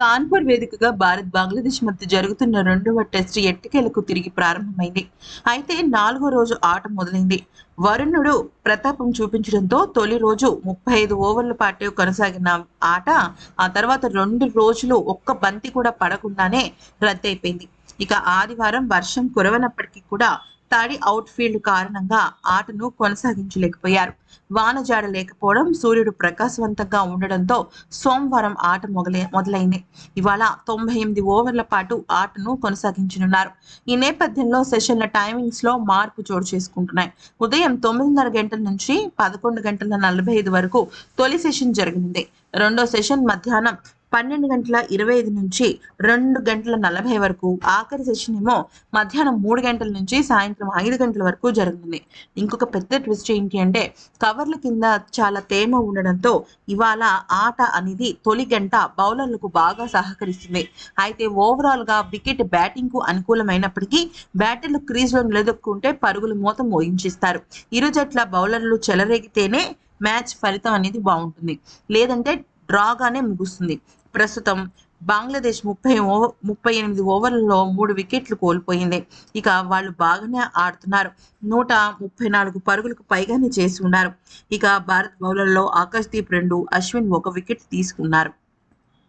కాన్పూర్ వేదికగా భారత్ బంగ్లాదేశ్ మధ్య జరుగుతున్న రెండవ టెస్ట్ ఎట్టికేలకు తిరిగి ప్రారంభమైంది. అయితే నాలుగో రోజు ఆట మొదలైంది. వరుణుడు ప్రతాపం చూపించడంతో తొలి రోజు ముప్పై ఐదు ఓవర్ల పాటు కొనసాగిన ఆట ఆ తర్వాత రెండు రోజులు ఒక్క బంతి కూడా పడకుండానే రద్దయిపోయింది. ఇక ఆదివారం వర్షం కురవనప్పటికీ కూడా తడి అవుట్ ఫీల్డ్ కారణంగా ఆటను కొనసాగించలేకపోయారు. వానజాడ లేకపోవడం సూర్యుడు ప్రకాశవంతంగా ఉండడంతో సోమవారం ఆట మొదలై మొదలైంది. ఇవాళ తొంభై ఎనిమిది ఓవర్ల పాటు ఆటను కొనసాగించనున్నారు. ఈ నేపథ్యంలో సెషన్ల టైమింగ్స్లో మార్పు చోటు చేసుకుంటున్నాయి. ఉదయం తొమ్మిదిన్నర గంటల నుంచి పదకొండు గంటల నలభై ఐదు వరకు తొలి సెషన్ జరగనుంది. రెండో సెషన్ మధ్యాహ్నం పన్నెండు గంటల ఇరవై ఐదు నుంచి రెండు గంటల నలభై వరకు. ఆఖరి సెషన్ ఏమో మధ్యాహ్నం మూడు గంటల నుంచి సాయంత్రం ఐదు గంటల వరకు జరుగుతుంది. ఇంకొక పెద్ద ట్విస్ట్ ఏంటి అంటే కవర్ల కింద చాలా తేమ ఉండడంతో ఇవాళ ఆట అనేది తొలి గంట బౌలర్లకు బాగా సహకరిస్తుంది. అయితే ఓవరాల్గా వికెట్ బ్యాటింగ్కు అనుకూలమైనప్పటికీ బ్యాటర్లు క్రీజ్లో నిలదొక్కుంటే పరుగులు మూత మోయించిస్తారు ఇరు జట్ల బౌలర్లు చెలరేగితేనే మ్యాచ్ ఫలితం అనేది బాగుంటుంది. లేదంటే డ్రాగానే ముగుస్తుంది. ప్రస్తుతం బంగ్లాదేశ్ ముప్పై ఓవర్ ముప్పై ఎనిమిది ఓవర్లలో మూడు వికెట్లు కోల్పోయింది. ఇక వాళ్ళు బాగానే ఆడుతున్నారు. నూట ముప్పై నాలుగు పరుగులకు పైగానే చేసి ఉన్నారు. ఇక భారత్ బౌలర్లో ఆకాశ్దీప్ రెండు అశ్విన్ ఒక వికెట్ తీసుకున్నారు.